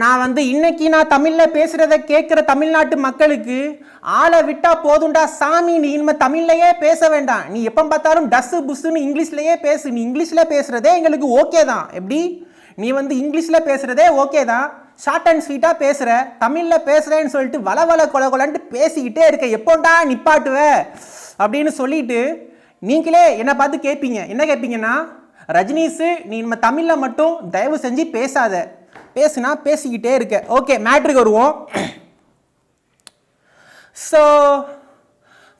நான் வந்து இன்னைக்கு நான் தமிழில் பேசுகிறத கேட்குற தமிழ்நாட்டு மக்களுக்கு ஆளை விட்டால் போதும்டா சாமி நீ இனிமேல் தமிழ்லையே பேச வேண்டாம். நீ எப்போ பார்த்தாலும் டஸ்ஸு புஸ்ஸுன்னு இங்கிலீஷ்லையே பேசு. நீ இங்கிலீஷில் பேசுகிறதே எங்களுக்கு ஓகே தான். எப்படி? நீ வந்து இங்கிலீஷில் பேசுகிறதே ஓகே தான். ஷார்ட் அண்ட் ஸ்வீட்டாக பேசுகிற தமிழில் பேசுகிறேன்னு சொல்லிட்டு வள வள கொல கொலன்ட்டு பேசிக்கிட்டே இருக்க. எப்போண்டா நிப்பாட்டுவ? அப்படின்னு சொல்லிட்டு நீங்களே என்னை பார்த்து கேட்பீங்க. என்ன கேட்பீங்கன்னா ரஜினிஸு நீ நம்ம தமிழில் மட்டும் தயவு செஞ்சு பேசாத. பேசுனா பேசிக்கிட்டே இருக்க. ஓகே மேட்ருக்கு வருவோம். ஸோ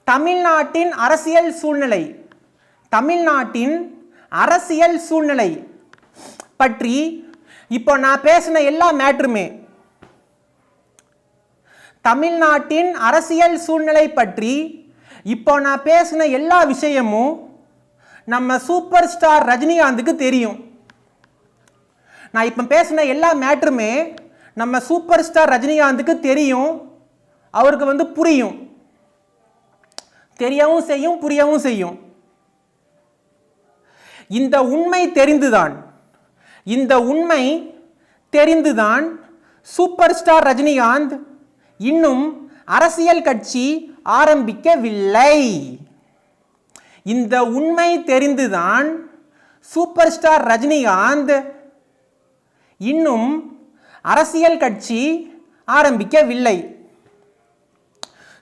தமிழ்நாட்டின் அரசியல் சூழ்நிலை. தமிழ்நாட்டின் அரசியல் சூழ்நிலை பற்றி இப்போ நான் பேசின எல்லா மேட்ருமே தமிழ்நாட்டின் அரசியல் சூழ்நிலை பற்றி இப்போ நான் பேசின எல்லா விஷயமும் நம்ம சூப்பர் ஸ்டார் ரஜினிகாந்துக்கு தெரியும். நான் இப்போ பேசின எல்லா மேட்ருமே நம்ம சூப்பர் ஸ்டார் ரஜினிகாந்துக்கு தெரியும் அவருக்கு வந்து புரியும். தெரியவும் செய்யும் புரியவும் செய்யும். இந்த உண்மை தெரிந்துதான் இந்த உண்மை தெரிந்துதான் சூப்பர் ஸ்டார் ரஜினிகாந்த் இன்னும் அரசியல் கட்சி ஆரம்பிக்கவில்லை. இந்த உண்மை தெரிந்துதான் சூப்பர் ஸ்டார் ரஜினிகாந்த் இன்னும் அரசியல் கட்சி ஆரம்பிக்கவில்லை.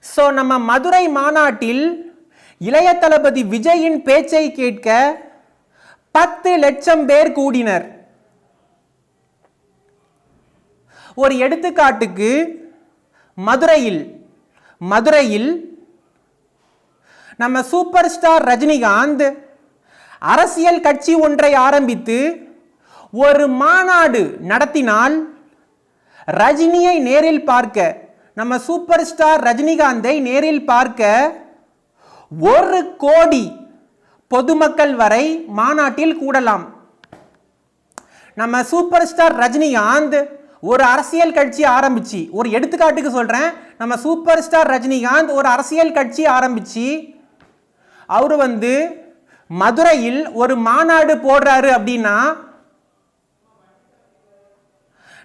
ஸோ நம்ம மதுரை மாநாட்டில் இளைய தளபதி விஜயின் பேச்சை கேட்க பத்து லட்சம் பேர் கூடினர். ஒரு எடுத்துக்காட்டுக்கு மதுரையில் மதுரையில் நம்ம சூப்பர் ஸ்டார் ரஜினிகாந்த் அரசியல் கட்சி ஒன்றை ஆரம்பித்து ஒரு மாநாடு நடத்தினால் ரஜினியை நேரில் பார்க்க நம்ம சூப்பர் ஸ்டார் ரஜினிகாந்தை நேரில் பார்க்க ஒரு கோடி பொதுமக்கள் வரை மாநாட்டில் கூடலாம். நம்ம சூப்பர் ஸ்டார் ரஜினிகாந்த் ஒரு அரசியல் கட்சி ஆரம்பிச்சு ஒரு எடுத்துக்காட்டுக்கு சொல்றேன். நம்ம சூப்பர் ஸ்டார் ரஜினிகாந்த் ஒரு அரசியல் கட்சி ஆரம்பிச்சு அவர் வந்து மதுரையில் ஒரு மாநாடு போடுறாரு அப்படின்னா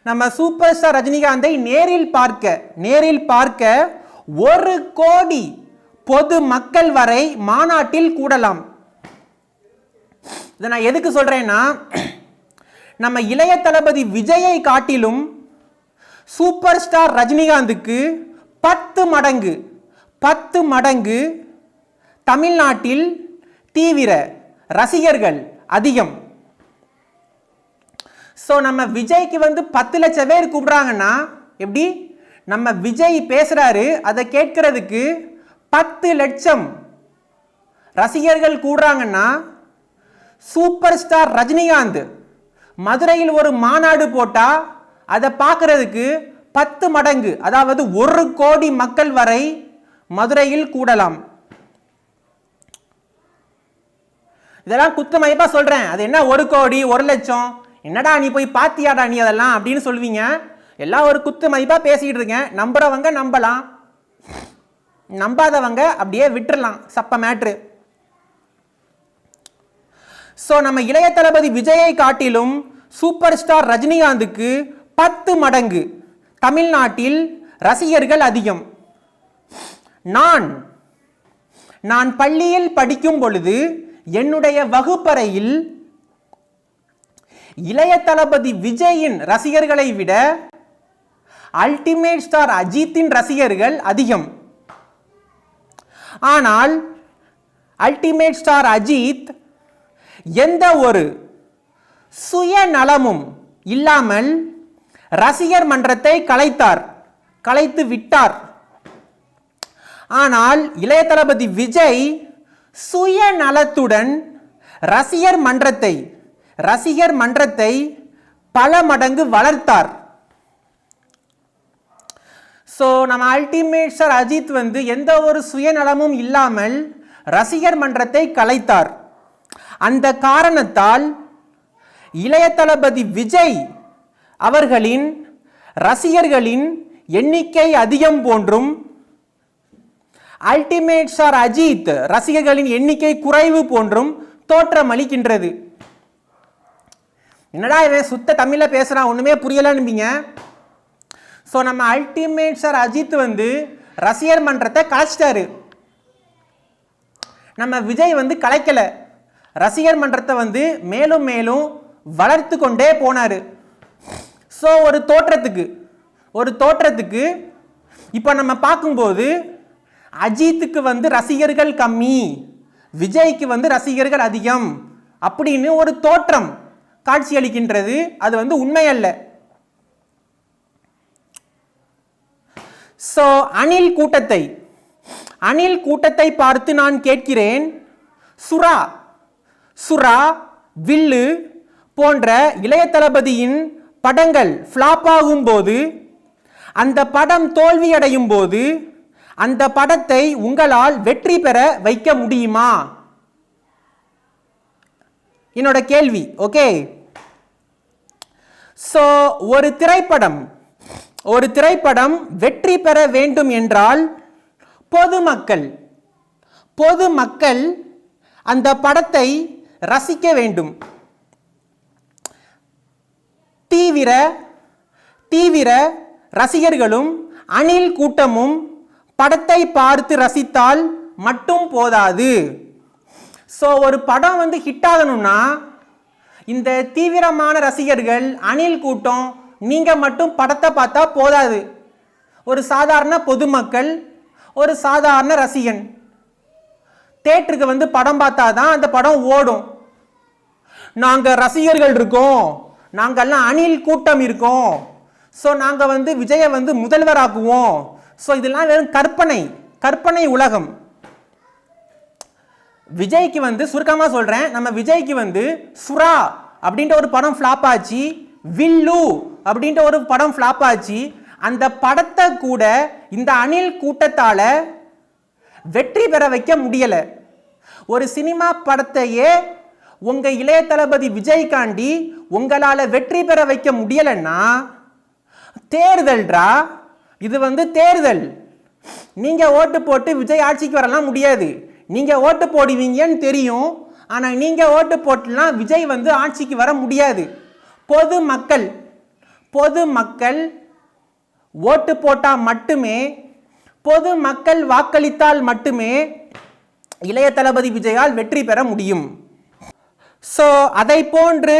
நம்ம சூப்பர் ஸ்டார் ரஜினிகாந்தை நேரில் பார்க்க நேரில் பார்க்க ஒரு கோடி பொது மக்கள் வரை மாநாட்டில் கூடலாம். இதை நான் எதுக்கு சொல்றேன்னா நம்ம இளைய தளபதி விஜயை காட்டிலும் சூப்பர் ஸ்டார் ரஜினிகாந்துக்கு பத்து மடங்கு பத்து மடங்கு தமிழ்நாட்டில் தீவிர ரசிகர்கள் அதிகம். ஸோ நம்ம விஜய்க்கு வந்து பத்து லட்சம் பேர் கூப்பிட்றாங்கன்னா எப்படி? நம்ம விஜய் பேசுகிறாரு அதை கேட்கறதுக்கு பத்து லட்சம் ரசிகர்கள் கூடுறாங்கன்னா சூப்பர் ஸ்டார் ரஜினிகாந்த் மதுரையில் ஒரு மாநாடு போட்டால் அதை பார்க்குறதுக்கு பத்து மடங்கு அதாவது ஒரு கோடி மக்கள் வரை மதுரையில் கூடலாம். இதெல்லாம் குத்துமதிப்பா சொல்கிறேன் அது என்ன? ஒரு கோடி ஒரு லட்சம் என்னடா நீ போய் பாத்தியாடா நீ அதெல்லாம் அப்படின்னு சொல்லுவீங்க. எல்லாம் ஒரு குத்து மதிப்பாக பேசிக்கிட்டு இருக்கேன். நம்புறவங்க நம்பலாம். நம்பாதவங்க அப்படியே விட்டுறலாம். சப்ப மேட்ரு ஸோ நம்ம இளைய தளபதி விஜயை காட்டிலும் சூப்பர் ஸ்டார் ரஜினிகாந்துக்கு பத்து மடங்கு. தமிழ்நாட்டில் ரசிகர்கள் அதிகம். நான் நான் பள்ளியில் படிக்கும் பொழுது என்னுடைய வகுப்பறையில் இளைய தளபதி விஜயின் ரசிகர்களை விட அல்டிமேட் ஸ்டார் அஜித்தின் ரசிகர்கள் அதிகம். ஆனால் அல்டிமேட் ஸ்டார் அஜித் எந்த ஒரு சுயநலமும் இல்லாமல் ரசிகர் மன்றத்தை கலைத்தார் கலைத்து விட்டார். ஆனால் இளைய தளபதி விஜய் சுயநலத்துடன் ரசிகர் மன்றத்தை ரசிகர் மன்றத்தை பல மடங்கு வளர்த்தார். ஸோ நம்ம அல்டிமேட் ஸ்டார் அஜித் வந்து எந்த ஒரு சுயநலமும் இல்லாமல் ரசிகர் மன்றத்தை கலைத்தார். அந்த காரணத்தால் இளைய தளபதி விஜய் அவர்களின் ரசிகர்களின் எண்ணிக்கை அதிகம் போன்றும் அல்டிமேட் ஸ்டார் அஜித் ரசிகர்களின் எண்ணிக்கை குறைவு போன்றும் தோற்றமளிக்கின்றது. என்னடா இவன் சுத்த தமிழில் பேசுகிறான் ஒன்றுமே புரியலன்னுபீங்க ஸோ நம்ம அல்டிமேட் சார் அஜித் வந்து ரசிகர் மன்றத்தை கலைச்சிட்டாரு. நம்ம விஜய் வந்து கலைக்கலை. ரசிகர் மன்றத்தை வந்து மேலும் மேலும் வளர்த்து கொண்டே போனார். ஸோ ஒரு தோற்றத்துக்கு ஒரு தோற்றத்துக்கு இப்போ நம்ம பார்க்கும்போது அஜித்துக்கு வந்து ரசிகர்கள் கம்மி விஜய்க்கு வந்து ரசிகர்கள் அதிகம் அப்படின்னு ஒரு தோற்றம். காட்சியளிக்கின்றது. அது வந்து உண்மை அல்ல ஸோ அணில் கூட்டத்தை அணில் கூட்டத்தை பார்த்து நான் கேட்கிறேன். சுறா சுறா வில்லு போன்ற இளைய தளபதியின் படங்கள் ஃப்ளாப் ஆகும்போது அந்த படம் தோல்வியடையும் போது அந்த படத்தை உங்களால் வெற்றி பெற வைக்க முடியுமா? என்னோட கேள்வி ஓகே ஸோ ஒரு திரைப்படம் ஒரு திரைப்படம் வெற்றி பெற வேண்டும் என்றால் பொதுமக்கள் பொதுமக்கள் அந்த படத்தை ரசிக்க வேண்டும். தீவிர தீவிர ரசிகர்களும் அணில் கூட்டமும் படத்தை பார்த்து ரசித்தால் மட்டும் போதாது. ஸோ ஒரு படம் வந்து ஹிட் ஆகணும்னா இந்த தீவிரமான ரசிகர்கள் அணில் கூட்டம் நீங்கள் மட்டும் படத்தை பார்த்தா போதாது. ஒரு சாதாரண பொதுமக்கள் ஒரு சாதாரண ரசிகன். தேட்டருக்கு வந்து படம் பார்த்தா தான் அந்த படம் ஓடும். நாங்கள் ரசிகர்கள் இருக்கோம். நாங்கள்லாம் அணில் கூட்டம் இருக்கோம். ஸோ நாங்கள் வந்து விஜயை வந்து முதல்வராக்குவோம். ஸோ இதெல்லாம் வெறும் கற்பனை கற்பனை உலகம். விஜய்க்கு வந்து சுருக்கமாக சொல்கிறேன் நம்ம விஜய்க்கு வந்து சுறா அப்படின்ற ஒரு படம் ஃப்ளாப் ஆச்சு. வில்லு அப்படின்ற ஒரு படம் ஃப்ளாப் ஆச்சு. அந்த படத்தை கூட இந்த அணில் கூட்டத்தால் வெற்றி பெற வைக்க முடியலை. ஒரு சினிமா படத்தையே உங்கள் இளைய தளபதி விஜய்காண்டி உங்களால் வெற்றி பெற வைக்க முடியலைன்னா தேர்தல்ரா? இது வந்து தேர்தல். நீங்கள் ஓட்டு போட்டு விஜய் ஆட்சிக்கு வரலாம் முடியாது. நீங்கள் ஓட்டு போடுவீங்கன்னு தெரியும். ஆனால் நீங்கள் ஓட்டு போட்டுனா விஜய் வந்து ஆட்சிக்கு வர முடியாது. பொது மக்கள் பொது மக்கள் ஓட்டு போட்டால் மட்டுமே பொது மக்கள் வாக்களித்தால் மட்டுமே இளைய தளபதி விஜயால் வெற்றி பெற முடியும். ஸோ அதை போன்று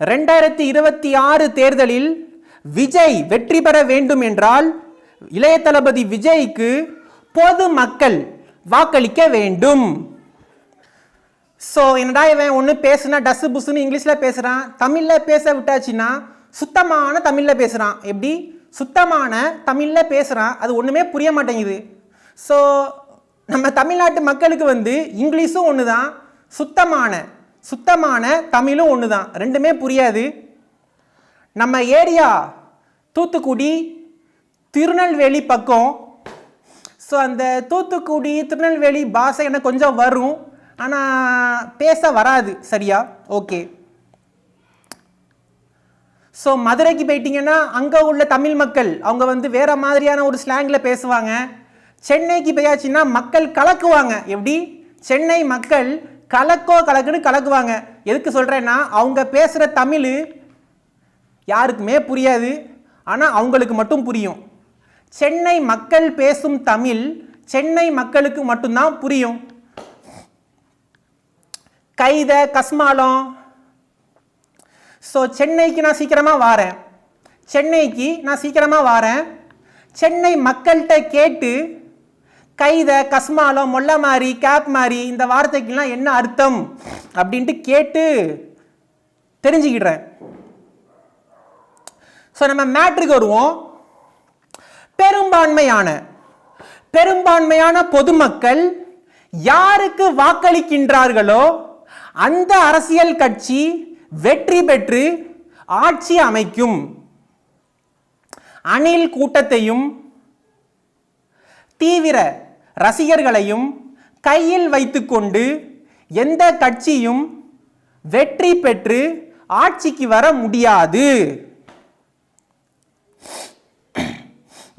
ரெண்டாயிரத்தி இருபத்தி ஆறு தேர்தலில் விஜய் வெற்றி பெற வேண்டும் என்றால் இளைய தளபதி விஜய்க்கு பொது மக்கள் வாக்களிக்க வேண்டும். ஸோ என்னடா இவன் ஒன்று பேசுனா டஸ்ஸு புஸ்ஸுன்னு இங்கிலீஷில் பேசுகிறான் தமிழில் பேச விட்டாச்சுன்னா சுத்தமான தமிழில் பேசுகிறான் எப்படி? சுத்தமான தமிழில் பேசுகிறான் அது ஒன்றுமே புரிய மாட்டேங்குது. ஸோ நம்ம தமிழ்நாட்டு மக்களுக்கு வந்து இங்கிலீஷும் ஒன்று தான் சுத்தமான சுத்தமான தமிழும் ஒன்று தான் ரெண்டுமே புரியாது. நம்ம ஏரியா தூத்துக்குடி திருநெல்வேலி பக்கம் ஸோ அந்த தூத்துக்குடி திருநெல்வேலி பாஷை எனக்கு கொஞ்சம் வரும். ஆனால் பேச வராது சரியா? ஓகே ஸோ மதுரைக்கு போயிட்டீங்கன்னா அங்கே உள்ள தமிழ் மக்கள் அவங்க வந்து வேறு மாதிரியான ஒரு ஸ்லாங்கில் பேசுவாங்க. சென்னைக்கு போயாச்சுன்னா மக்கள் கலக்குவாங்க. எப்படி? சென்னை மக்கள் கலக்கோ கலக்குன்னு கலக்குவாங்க. எதுக்கு சொல்கிறேன்னா அவங்க பேசுகிற தமிழ் யாருக்குமே புரியாது. ஆனால் அவங்களுக்கு மட்டும் புரியும். சென்னை மக்கள் பேசும் தமிழ் சென்னை மக்களுக்கு மட்டும்தான் புரியும். கைத கஸ்மாலம். ஸோ சென்னைக்கு நான் சீக்கிரமாக வாரேன். சென்னைக்கு நான் சீக்கிரமாக வாரேன். சென்னை மக்கள்கிட்ட கேட்டு கைத கஸ்மாலம் மொல்ல மாதிரி கேப் மாதிரி இந்த வார்த்தைக்கெல்லாம் என்ன அர்த்தம் அப்படின்ட்டு கேட்டு தெரிஞ்சுக்கிடுறேன். ஸோ நம்ம மேட்ருக்கு வருவோம். பெரும்பான்மையான பெரும்பான்மையான பொதுமக்கள் யாருக்கு வாக்களிக்கின்றார்களோ அந்த அரசியல் கட்சி வெற்றி பெற்று ஆட்சி அமைக்கும். அணில் கூட்டத்தையும் தீவிர ரசிகர்களையும் கையில் வைத்துக்கொண்டு எந்த கட்சியும் வெற்றி பெற்று ஆட்சிக்கு வர முடியாது.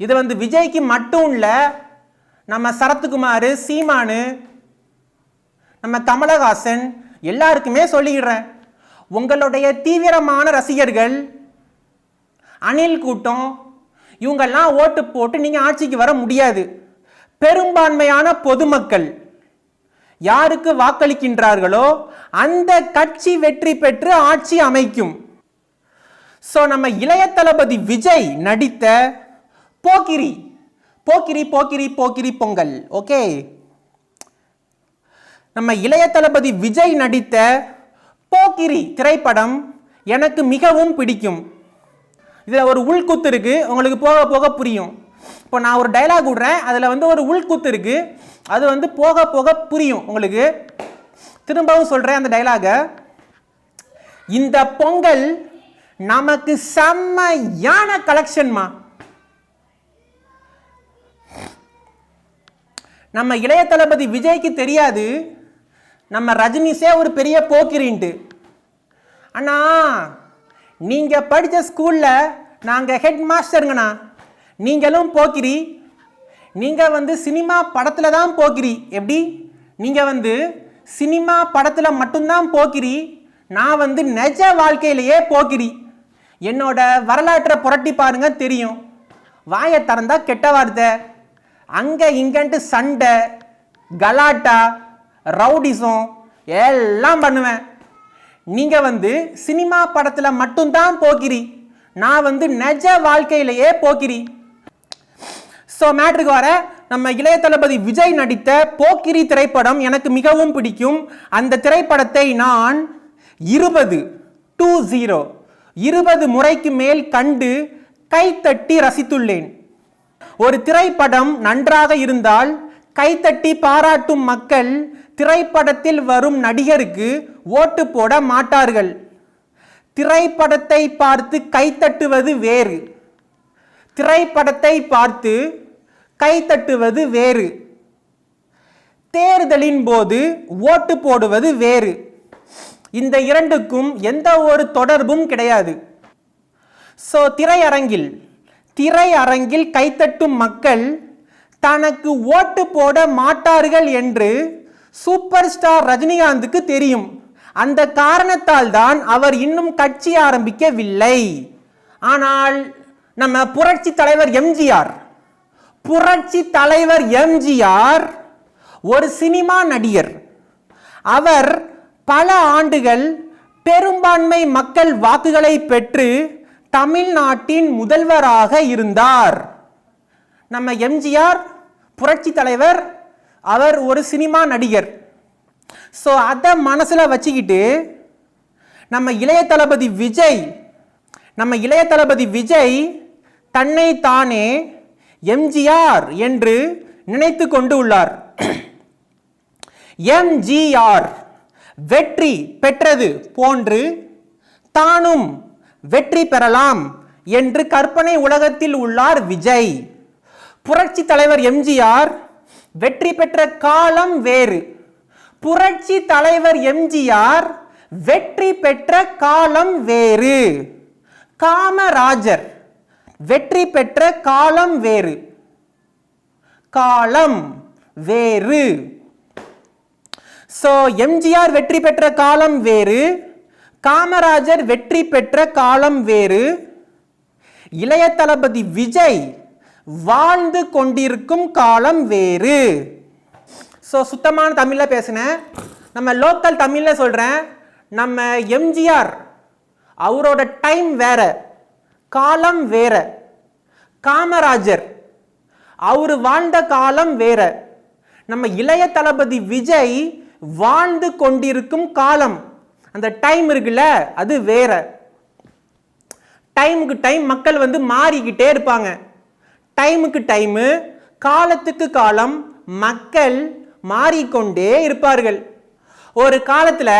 இது வந்து விஜய்க்கு மட்டும் இல்லை நம்ம சரத்குமார் சீமானு நம்ம கமலஹாசன் எல்லாருக்குமே சொல்லிடுறேன் உங்களுடைய தீவிரமான ரசிகர்கள் அணில் கூட்டம் இவங்கெல்லாம் ஓட்டு போட்டு நீங்கள் ஆட்சிக்கு வர முடியாது. பெரும்பான்மையான பொதுமக்கள் யாருக்கு வாக்களிக்கின்றார்களோ அந்த கட்சி வெற்றி பெற்று ஆட்சி அமைக்கும். ஸோ நம்ம இளைய தளபதி விஜய் நடித்த போக்கிரி. போக்கிரி போக்கிரி போக்கிரி பொங்கல். ஓகே. நம்ம இளைய தளபதி விஜய் நடித்த போக்கிரி திரைப்படம் எனக்கு மிகவும் பிடிக்கும். இதில் ஒரு உள்குத்து இருக்கு. உங்களுக்கு போக போக புரியும். இப்போ நான் ஒரு டைலாக் விடுறேன். அதில் வந்து ஒரு உள்குத்து இருக்கு. அது வந்து போக போக புரியும் உங்களுக்கு. திரும்பவும் சொல்கிறேன் அந்த டைலாகை இந்த பொங்கல் நமக்கு செம்மையான கலெக்ஷன்மா நம்ம இளைய தளபதி விஜய்க்கு தெரியாது. நம்ம ரஜினிஸே ஒரு பெரிய போக்கிரின்ட்டு. அண்ணா நீங்கள் படித்த ஸ்கூலில் நாங்கள் ஹெட் மாஸ்டருங்கண்ணா நீங்களும் போக்கிரி. நீங்கள் வந்து சினிமா படத்தில் தான் போக்கிரி. எப்படி? நீங்கள் வந்து சினிமா படத்தில் மட்டும்தான் போக்கிரி. நான் வந்து நெஜ வாழ்க்கையிலேயே போக்கிரி. என்னோட வரலாற்றை புரட்டி பாருங்க தெரியும். வாயை திறந்தா கெட்ட வார்த்தை. அங்கே இங்கன்ட்டு சண்டை கலாட்டா ரவுடிசம் எல்லாம் பண்ணுவேன். நீங்கள் வந்து சினிமா படத்தில் மட்டும்தான் போக்கிரி நான் வந்து நெஜ வாழ்க்கையிலேயே போக்கிரி ஸோ மேட்ருக்கு வர நம்ம இளைய தளபதி விஜய் நடித்த போக்கிரி திரைப்படம் எனக்கு மிகவும் பிடிக்கும். அந்த திரைப்படத்தை நான் இருபது டூ ஜீரோ இருபது முறைக்கு மேல் கண்டு கைத்தட்டி ரசித்துள்ளேன். ஒரு திரைப்படம் நன்றாக இருந்தால் கைத்தட்டி பாராட்டும் மக்கள் திரைப்படத்தில் வரும் நடிகருக்கு ஓட்டு போட மாட்டார்கள். திரைப்படத்தை பார்த்து கைத்தட்டுவது வேறு. திரைப்படத்தை பார்த்து கைத்தட்டுவது வேறு. தேர்தலின் போது ஓட்டு போடுவது வேறு. இந்த இரண்டுக்கும் எந்த ஒரு தொடர்பும் கிடையாது. ஸோ திரையரங்கில் திரையரங்கில் கைத்தட்டும் மக்கள் தனக்கு ஓட்டு போட மாட்டார்கள் என்று சூப்பர் ஸ்டார் ரஜினிகாந்துக்கு தெரியும். அந்த காரணத்தால் தான் அவர் இன்னும் கட்சி ஆரம்பிக்கவில்லை. ஆனால் நம்ம புரட்சி தலைவர் எம்ஜிஆர் புரட்சி தலைவர் எம்ஜிஆர் ஒரு சினிமா நடிகர். அவர் பல ஆண்டுகள் பெரும்பான்மை மக்கள் வாக்குகளை பெற்று தமிழ்நாட்டின் முதல்வராக இருந்தார். நம்ம எம்ஜிஆர் புரட்சி தலைவர் அவர் ஒரு சினிமா நடிகர். ஸோ அதை மனசில் வச்சுக்கிட்டு நம்ம இளைய தளபதி விஜய் நம்ம இளைய தளபதி விஜய் தன்னை தானே எம்ஜிஆர் என்று நினைத்து கொண்டு உள்ளார். எம்ஜிஆர் வெற்றி பெற்றது போன்று தானும் வெற்றி பெறலாம் என்று கற்பனை உலகத்தில் உள்ளார் விஜய். புரட்சி தலைவர் எம்ஜிஆர் வெற்றி பெற்ற காலம் வேறு. புரட்சி தலைவர் எம்ஜிஆர் வெற்றி பெற்ற காலம் வேறு. காமராஜர் வெற்றி பெற்ற காலம் வேறு. காலம் வேறு. ஸோ எம்ஜிஆர் வெற்றி பெற்ற காலம் வேறு. காமராஜர் வெற்றி பெற்ற காலம் வேறு. இளைய தளபதி விஜய் வாழ்ந்து கொண்டிருக்கும் காலம் வேறு. ஸோ சுத்தமான தமிழில் பேசினேன் நம்ம லோக்கல் தமிழில் சொல்கிறேன் நம்ம எம்ஜிஆர் அவரோட டைம் வேற. காலம் வேற. காமராஜர் அவர் வாழ்ந்த காலம் வேற. நம்ம இளைய தளபதி விஜய் வாழ்ந்து கொண்டிருக்கும் காலம். அந்த டைம் இருக்குல்ல அது வேற. டைமுக்கு டைம் மக்கள் வந்து மாறிக்கிட்டே இருப்பாங்க. டைமுக்கு டைமு காலத்துக்கு காலம் மக்கள் மாறிக்கொண்டே இருப்பார்கள். ஒரு காலத்தில்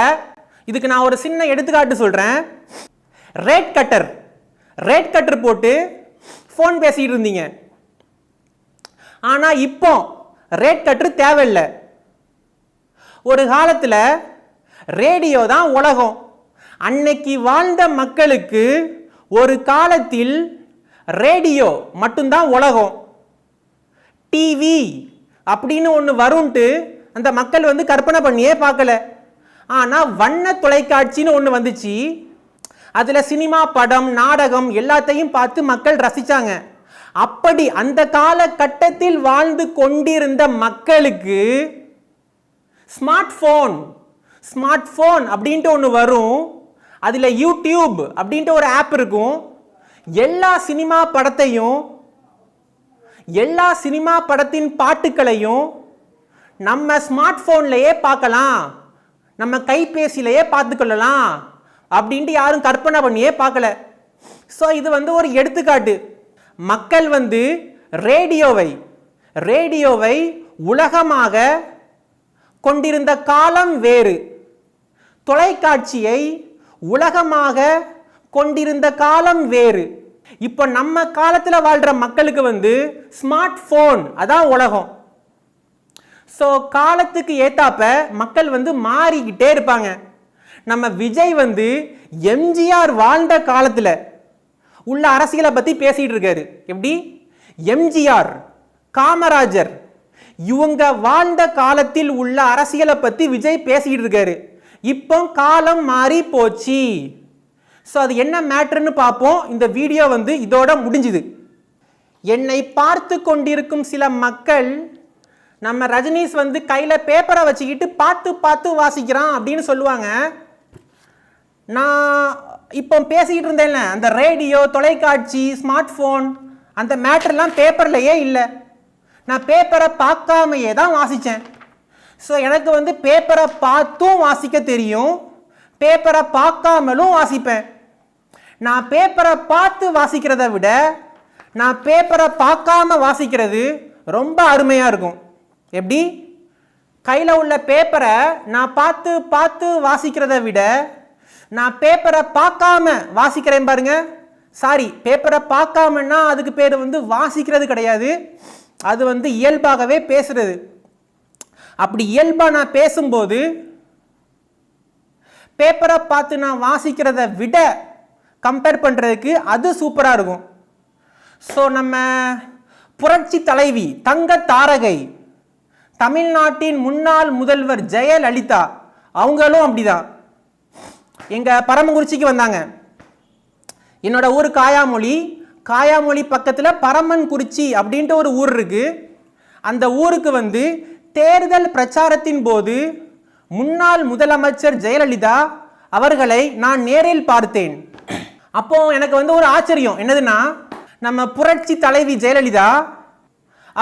இதுக்கு நான் ஒரு சின்ன எடுத்துக்காட்டு சொல்கிறேன் ரேட் கட்டர் ரேட் கட்டர் போட்டு ஃபோன் பேசிகிட்டு இருந்தீங்க. ஆனால் இப்போ ரேட் கட்டர் தேவையில்லை. ஒரு காலத்தில் ரேடியோ தான் உலகம். அன்னைக்கு வாழ்ந்த மக்களுக்கு ஒரு காலத்தில் ரேடியோ மட்டும்தான் உலகம். டிவி அப்படின்னு ஒன்று வரும்ட்டு அந்த மக்கள் வந்து கற்பனை பண்ணியே பார்க்கல. ஆனால் வண்ண தொலைக்காட்சின்னு ஒன்று வந்துச்சு. அதில் சினிமா படம் நாடகம் எல்லாத்தையும் பார்த்து மக்கள் ரசிச்சாங்க. அப்படி அந்த காலகட்டத்தில் வாழ்ந்து கொண்டிருந்த மக்களுக்கு ஸ்மார்ட் ஃபோன் ஸ்மார்ட் ஃபோன் அப்படின்ட்டு ஒன்று வரும். அதில் யூடியூப் அப்படின்ட்டு ஒரு ஆப் இருக்கும். எல்லா சினிமா படத்தையும் எல்லா சினிமா படத்தின் பாட்டுக்களையும் நம்ம ஸ்மார்ட் ஃபோன்லேயே பார்க்கலாம். நம்ம கைபேசியிலையே பார்த்துக்கொள்ளலாம் அப்படின்ட்டு யாரும் கற்பனை பண்ணியே பார்க்கல. ஸோ இது வந்து ஒரு எடுத்துக்காட்டு. மக்கள் வந்து ரேடியோவை ரேடியோவை உலகமாக கொண்டிருந்த காலம் வேறு. தொலைக்காட்சியை உலகமாக கொண்டிருந்த காலம் வேறு. இப்போ நம்ம காலத்தில் வாழ்கிற மக்களுக்கு வந்து ஸ்மார்ட் ஃபோன் அதான் உலகம். ஸோ காலத்துக்கு ஏத்தாப்ப மக்கள் வந்து மாறிக்கிட்டே இருப்பாங்க. நம்ம விஜய் வந்து எம்ஜிஆர் வாழ்ந்த காலத்தில் உள்ள அரசியலை பற்றி பேசிகிட்டு இருக்காரு. எப்படி? எம்ஜிஆர் காமராஜர் இவங்க வாழ்ந்த காலத்தில் உள்ள அரசியலை பற்றி விஜய் பேசிக்கிட்டு இருக்காரு. இப்போ காலம் மாறி போச்சு. ஸோ அது என்ன மேட்ருன்னு பார்ப்போம் இந்த வீடியோ வந்து இதோட முடிஞ்சுது. என்னை பார்த்து கொண்டிருக்கும் சில மக்கள் நம்ம ரஜினிஸ் வந்து கையில் பேப்பரை வச்சுக்கிட்டு பார்த்து பார்த்து வாசிக்கிறான் அப்படின்னு சொல்லுவாங்க. நான் இப்போ பேசிக்கிட்டு இருந்தேன்ல அந்த ரேடியோ தொலைக்காட்சி ஸ்மார்ட் ஃபோன் அந்த மேட்டர்லாம் பேப்பர்லையே இல்லை. நான் பேப்பரை பார்க்காமையே தான் வாசித்தேன் ஸோ எனக்கு வந்து பேப்பரை பார்த்தும் வாசிக்க தெரியும். பேப்பரை பார்க்காமலும் வாசிப்பேன். நான் பேப்பரை பார்த்து வாசிக்கிறத விட நான் பேப்பரை பார்க்காம வாசிக்கிறது ரொம்ப அருமையாக இருக்கும். எப்படி? கையில் உள்ள பேப்பரை நான் பார்த்து பார்த்து வாசிக்கிறத விட நான் பேப்பரை பார்க்காம வாசிக்கிறேன் பாருங்க. சாரி பேப்பரை பார்க்காமன்னா அதுக்கு பேர் வந்து வாசிக்கிறது கிடையாது. அது வந்து இயல்பாகவே பேசுறது. அப்படி இயல்பாக நான் பேசும்போது பேப்பரை பார்த்து நான் வாசிக்கிறத விட கம்பேர் பண்ணுறதுக்கு அது சூப்பராக இருக்கும். ஸோ நம்ம புரட்சி தலைவி தங்க தாரகை தமிழ்நாட்டின் முன்னாள் முதல்வர் ஜெயலலிதா அவங்களும் அப்படிதான். எங்கள் பரமக்குறிச்சிக்கு வந்தாங்க. என்னோட ஊர் காயாமொழி. காயாமொழி பக்கத்தில் பரமன்குறிச்சி அப்படின்ட்டு ஒரு ஊர் இருக்குது அந்த ஊருக்கு வந்து தேர்தல் பிரச்சாரத்தின் போது முன்னாள் முதலமைச்சர் ஜெயலலிதா அவர்களை நான் நேரில் பார்த்தேன். அப்போ எனக்கு வந்து ஒரு ஆச்சரியம். என்னதுன்னா நம்ம புரட்சி தலைவி ஜெயலலிதா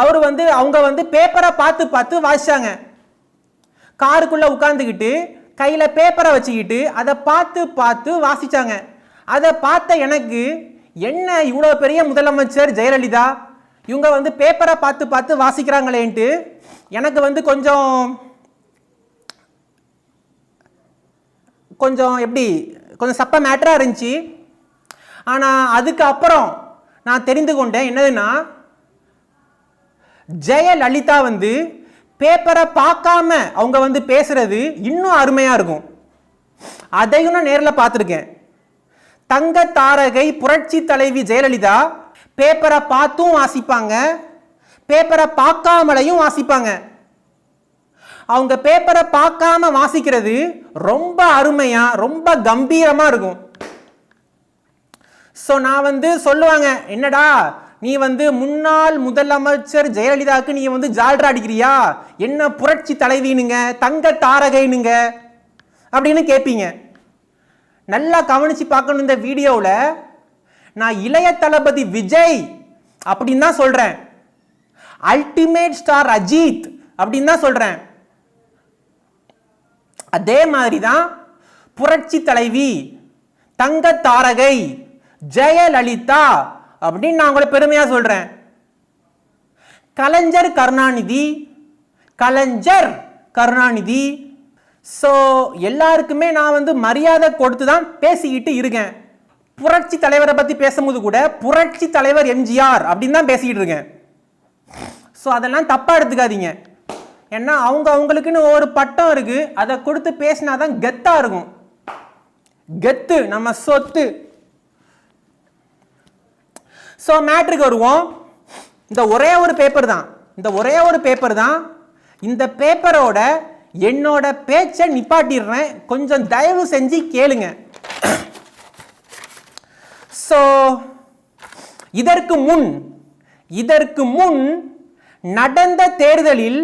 அவர் வந்து அவங்க வந்து பேப்பரை பார்த்து பார்த்து வாசிச்சாங்க. காருக்குள்ளே உட்காந்துக்கிட்டு கையில் பேப்பரை வச்சுக்கிட்டு அதை பார்த்து பார்த்து வாசிச்சாங்க. அதை பார்த்த எனக்கு என்ன இவ்வளோ பெரிய முதலமைச்சர் ஜெயலலிதா? இவங்க வந்து பேப்பரை பார்த்து பார்த்து வாசிக்கிறாங்களேன்ட்டு எனக்கு வந்து கொஞ்சம் கொஞ்சம் எப்படி கொஞ்சம் சப்ப மேட்டராக இருந்துச்சு. ஆனால் அதுக்கு அப்புறம் நான் தெரிந்து கொண்டேன் என்னதுன்னா ஜெயலலிதா வந்து பேப்பரை பார்க்காம அவங்க வந்து பேசுகிறது இன்னும் அருமையாக இருக்கும். அதையும் நான் நேரில் பார்த்துருக்கேன். தங்க தாரகை புரட்சி தலைவி ஜெயலலிதா பேப்பரை பார்த்தும் வாசிப்பாங்க. பேப்பரை பார்க்காமலையும் வாசிப்பாங்க. அவங்க பேப்பரை பார்க்காம வாசிக்கிறது ரொம்ப அருமையா ரொம்ப கம்பீரமா இருக்கும். ஸோ நான் வந்து சொல்லுவாங்க என்னடா நீ வந்து முன்னாள் முதலமைச்சர் ஜெயலலிதாவுக்கு நீ வந்து ஜால்ரா அடிக்கிறியா? என்ன புரட்சி தலைவினுங்க தங்க தாரகைனுங்க? அப்படின்னு கேட்பீங்க நல்லா கவனிச்சு பார்க்கணும் இந்த வீடியோவில். நான் இளைய தளபதி விஜய் அப்படின்னு தான் சொல்கிறேன் அல்டிமேட் ஸ்டார் அஜித் அப்படின்னு தான் சொல்கிறேன் அதே மாதிரி தான் புரட்சி தலைவி தங்க தாரகை ஜெயலலிதா அப்படின்னு நான் உங்களை பெருமையாக சொல்கிறேன் கலைஞர் கருணாநிதி கலைஞர் கருணாநிதி. ஸோ எல்லாருக்குமே நான் வந்து மரியாதை கொடுத்து தான் பேசிக்கிட்டு இருக்கேன். புரட்சி தலைவரை பற்றி பேசும்போது கூட புரட்சி தலைவர் எம்ஜிஆர் அப்படின்னு தான் பேசிக்கிட்டு இருக்கேன். ஸோ அதெல்லாம் தப்பாக எடுத்துக்காதீங்க. ஏன்னா அவங்க அவங்களுக்குன்னு ஒரு பட்டம் இருக்குது அதை கொடுத்து பேசினா தான் கெத்தாக இருக்கும். கெத்து நம்ம சொத்து. ஸோ மேட்ருக்கு வருவோம். இந்த ஒரே ஒரு பேப்பர் தான். இந்த ஒரே ஒரு பேப்பர் தான். இந்த பேப்பரோட என்னோட பேச்சை நிப்பாட்டிடுறேன். கொஞ்சம் தயவு செஞ்சு கேளுங்க. ஸோ இதற்கு முன் இதற்கு முன் நடந்த தேர்தலில்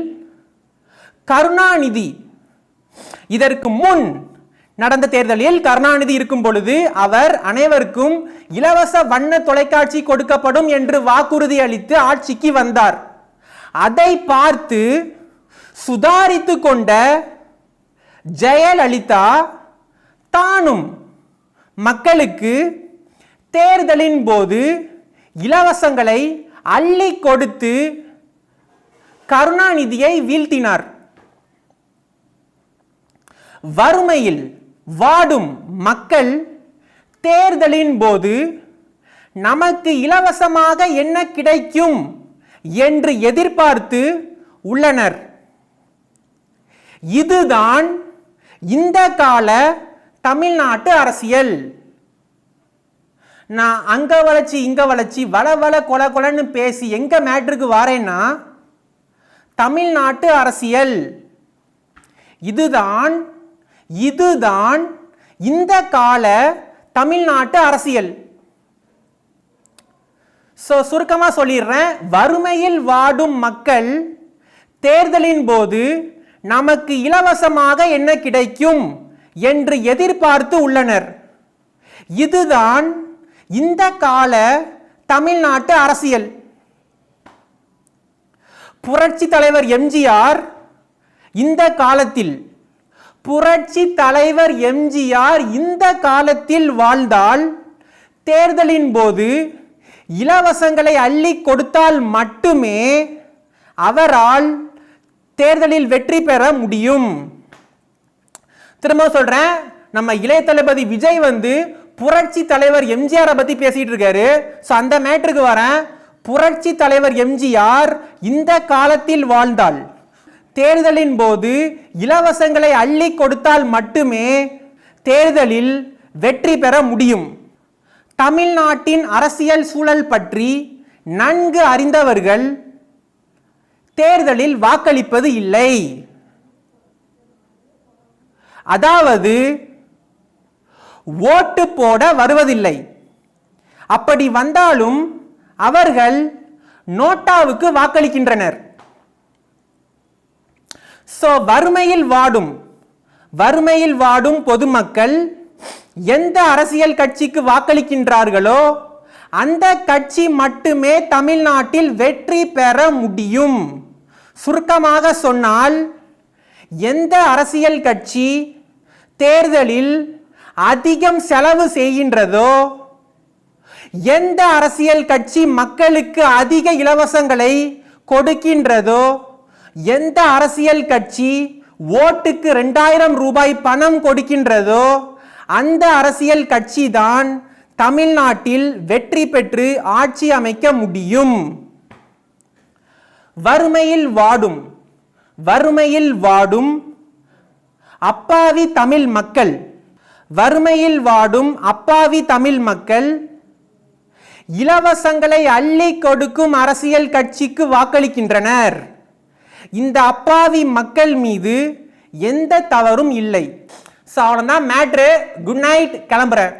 கருணாநிதி இதற்கு முன் நடந்த தேர்தலில் கருணாநிதி இருக்கும் பொழுது அவர் அனைவருக்கும் இலவச வண்ண தொலைக்காட்சி கொடுக்கப்படும் என்று வாக்குறுதி அளித்து ஆட்சிக்கு வந்தார். அதை பார்த்து சுதாரித்து கொண்ட ஜெயலலிதா தானும் மக்களுக்கு தேர்தலின் போது இலவசங்களை அள்ளி கொடுத்து கருணாநிதியை வீழ்த்தினார். வறுமையில் வாடும் மக்கள் தேர்தலின் போது நமக்கு இலவசமாக என்ன கிடைக்கும் என்று எதிர்பார்த்து உள்ளனர். இதுதான் இந்த கால தமிழ்நாட்டு அரசியல். நான் அங்கே வளைச்சி இங்கே வளைச்சி வள வள கொல கொலன்னு பேசி எங்கே மேட்ருக்கு வாரேன்னா தமிழ்நாட்டு அரசியல். இதுதான் இதுதான் இந்த கால தமிழ்நாட்டு அரசியல். ஸோ சுருக்கமாக சொல்லிடுறேன். வறுமையில் வாடும் மக்கள் தேர்தலின் போது நமக்கு இலவசமாக என்ன கிடைக்கும் என்று எதிர்பார்த்து உள்ளனர். இதுதான் இந்த கால தமிழ்நாட்டு அரசியல். புரட்சி தலைவர் எம்ஜிஆர் இந்த காலத்தில் புரட்சி தலைவர் எம்ஜிஆர் இந்த காலத்தில் வாழ்ந்தால் தேர்தலின் போது இலவசங்களை அள்ளி கொடுத்தால் மட்டுமே அவரால் தேர்தலில் வெற்றி பெற முடியும். திரும்ப சொல்றேன் நம்ம இளைய தளபதி விஜய் வந்து புரட்சி தலைவர் எம்ஜிஆரை பத்தி பேசிட்டு இருக்காரு. ஸோ அந்த மேட்ருக்கு வரேன். புரட்சி தலைவர் எம்ஜிஆர் இந்த காலத்தில் வாழ்ந்தால் தேர்தலின் போது இலவசங்களை அள்ளி கொடுத்தால் மட்டுமே தேர்தலில் வெற்றி பெற முடியும். தமிழ்நாட்டின் அரசியல் சூழல் பற்றி நன்கு அறிந்தவர்கள் தேர்தலில் வாக்களிப்பது இல்லை. அதாவது ஓட்டு போட வருவதில்லை. அப்படி வந்தாலும் அவர்கள் நோட்டாவுக்கு வாக்களிக்கின்றனர். சோ வறுமையில் வாடும் வறுமையில் வாடும் பொதுமக்கள் எந்த அரசியல் கட்சிக்கு வாக்களிக்கின்றார்களோ அந்த கட்சி மட்டுமே தமிழ்நாட்டில் வெற்றி பெற முடியும். சுருக்கமாக சொன்னால் எந்த அரசியல் கட்சி தேர்தலில் அதிகம் செலவு செய்கின்றதோ? எந்த அரசியல் கட்சி மக்களுக்கு அதிக இலவசங்களை கொடுக்கின்றதோ? எந்த அரசியல் கட்சி ஓட்டுக்கு ரெண்டாயிரம் ரூபாய் பணம் கொடுக்கின்றதோ? அந்த அரசியல் கட்சி தான் தமிழ்நாட்டில் வெற்றி பெற்று ஆட்சி அமைக்க முடியும். வறுமையில் வாடும் வறுமையில் வாடும் அப்பாவி தமிழ் மக்கள் வறுமையில் வாடும் அப்பாவி தமிழ் மக்கள் இலவசங்களை அள்ளி கொடுக்கும் அரசியல் கட்சிக்கு வாக்களிக்கின்றனர். இந்த அப்பாவி மக்கள் மீது எந்த தவறும் இல்லை. ஸோ அவ்வளோதான் மேட்ரு குட் நைட் கிளம்புறேன்.